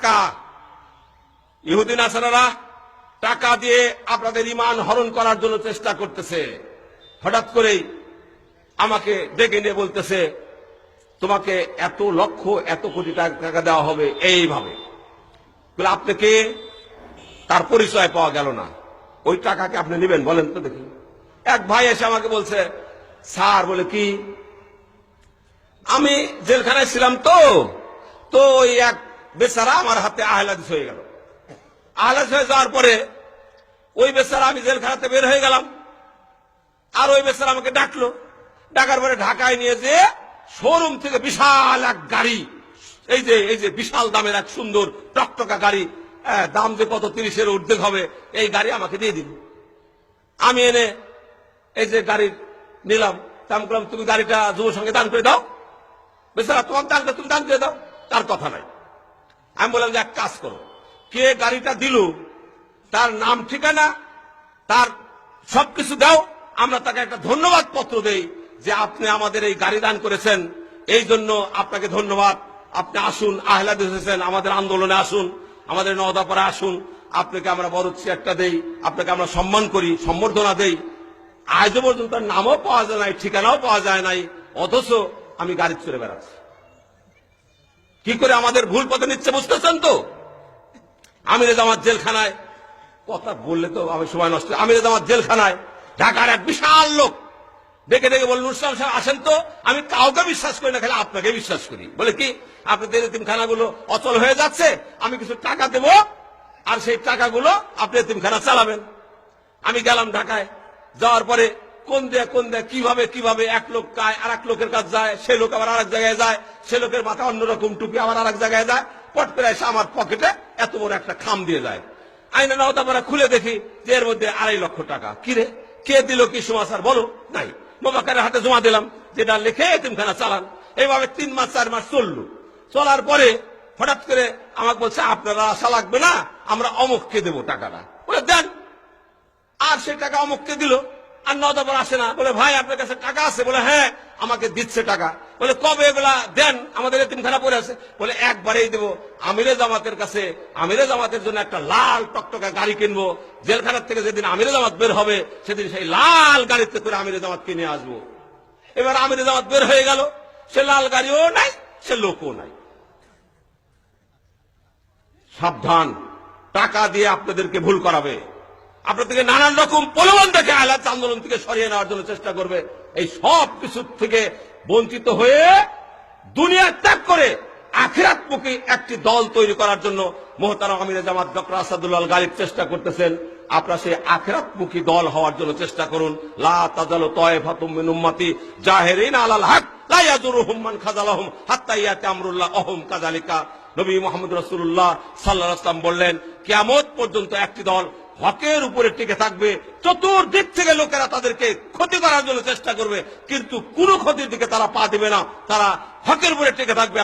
টাকা। ইহুদিন আসারারা টাকা দিয়ে আপনাদের ইমান হরণ করার জন্য চেষ্টা করতেছে। হঠাৎ করেই আমাকে ডেকে নিয়ে বলতেছে, তোমাকে এত লক্ষ, এত কোটি টাকা দেওয়া হবে এইভাবে। বলে আপনি কে তার পরিচয় পাওয়া গেল না। ওই টাকাকে আপনি নেবেন বলেন তো দেখি। এক ভাই এসে আমাকে বলছে, স্যার, বলে, কি? আমি জেলখানায় ছিলাম তো। তো ওই এক বেচারা আমার হাতে আহলাদিস হয়ে গেল। আহলাদিস হয়ে যাওয়ার পরে ওই বেচারা আমি জেলখানাতে বের হয়ে গেলাম। আর ওই বেচারা আমাকে ডাকলো। ডাকার পরে ঢাকায় নিয়ে যে শোরুম থেকে বিশাল এক গাড়ি, এই যে এই যে বিশাল দামের এক সুন্দর টকটকা গাড়ি দাম যে কত তিরিশের উর্ধেক হবে, এই গাড়ি আমাকে দিয়ে দিল। আমি এনে এই যে গাড়ি নিলাম। তা করলাম তুমি গাড়িটা যুব সঙ্গে দান করে দাও। বেচারা, তোমার দান করে তুমি দান করে দাও। তার কথা নাই। আমি বললাম যে এক কাজ করো। কে গাড়িটা দিল, তার নাম ঠিকানা, তার সবকিছু দাও, আমরা তাকে একটা ধন্যবাদ পত্র দেই যে আপনি আমাদের এই গাড়ি দান করেছেন। এই জন্য আপনাকে ধন্যবাদ। আপনি আসুন, আহ্লাদ এসেছেন, আমাদের আন্দোলনে আসুন, আমাদের নওদাপাড়া আসুন। আপনাকে আমরা বড় একটা দেই, আপনাকে আমরা সম্মান করি, সম্বর্ধনা দেই। আজ পর্যন্ত তার নামও পাওয়া যায় নাই, ঠিকানাও পাওয়া যায় নাই, অথচ আমি গাড়ি চড়ে বেড়াচ্ছি। কি করে আমাদের ভুল পথে নিচ্ছে বুঝতেছেন তো? আমিরে জামাত জেলখানায়, কথা বললে তো আমি সময় নষ্ট, আমিরে জামাত জেলখানায়, ঢাকার এক বিশাল লোক, ডেকে ডেকে বললেন নুসলাম সাহেব আসেন তো, আমি কাউকে বিশ্বাস করি না, খালি আপনাকে বিশ্বাস করি। বলে কি, আপনাদের এতিমখানাগুলো অচল হয়ে যাচ্ছে, আমি কিছু টাকা দেব, আর সেই টাকাগুলো আপনি এতিমখানা চালাবেন। আমি গেলাম ঢাকায়, যাওয়ার পরে কোন দেয়া কোন দেয়া, কীভাবে কীভাবে এক লোক কায় আর এক লোকের কাছে যায়, সে লোক আবার আরেক জায়গায় যায়, সে লোকের মাথা অন্যরকম টুপি আবার আরেক জায়গায় যায়, পট করে এসে আমার পকেটে এত বড় একটা খাম দিয়ে যায়। আইনা নাও আমরা খুলে দেখি যে এর মধ্যে আড়াই লক্ষ টাকা। কিরে কে দিল কি সমাচার বলো। নাই। মোবাকারের হাতে জমা দিলাম, যেটা লিখে এতিমখানা চালান। এইভাবে তিন মাস, চার মাস চলল। চলার পরে হঠাৎ করে আমাকে বলছে, আপনারা আশা লাগবে না, আমরা অমুককে দেবো টাকাটা। বলে, দেন। আর সে টাকা অমুককে দিল। আর নদাবার আসে না। বলে, ভাই, আপনার কাছে টাকা আছে। বলে হ্যাঁ আমাকে দিচ্ছে টাকা। বলে, কবে এগুলা দেন? আমাদের এতিমখানা পড়ে আছে। বলে, একবারেই দেবো। আমিরে জামাতের কাছে, আমিরে জামাতের জন্য একটা লাল টকটকা গাড়ি কিনবো। জেলখানার থেকে যেদিন আমিরে জামাত বের হবে, সেদিন সেই লাল গাড়িতে করে আমিরে জামাত কিনে আসব। এবার আমিরে জামাত বের হয়ে গেল। সে লাল গাড়িও নাই, সে লোকও নাই। সাবধান। টাকা দিয়ে আপনাদেরকে ভুল করাবে। আপনাদেরকে নানান রকম প্রলোভন দেখে আলাদ আন্দোলন থেকে সরিয়ে নেওয়ার জন্য চেষ্টা করবে। এই সব কিছু থেকে বঞ্চিত হয়ে দুনিয়া ত্যাগ করে আখিরাতমুখী একটি দল তৈরি করার জন্য মোহতারা আমিরে জামাত ডক্টর আসাদুল্লাহ গালিব চেষ্টা করতেছেন। আপনারা সেই আখিরাতমুখী দল হওয়ার জন্য চেষ্টা করুন। লা বললেন, কিয়ামত পর্যন্ত একটি দল হকের উপরে টিকে থাকবে, চতুর্দিক থেকে লোকেরা তাদেরকে ক্ষতি করার জন্য চেষ্টা করবে, কিন্তু কোনো ক্ষতির দিকে তারা পা দিবে না, তারা হকের উপরে টিকে থাকবে।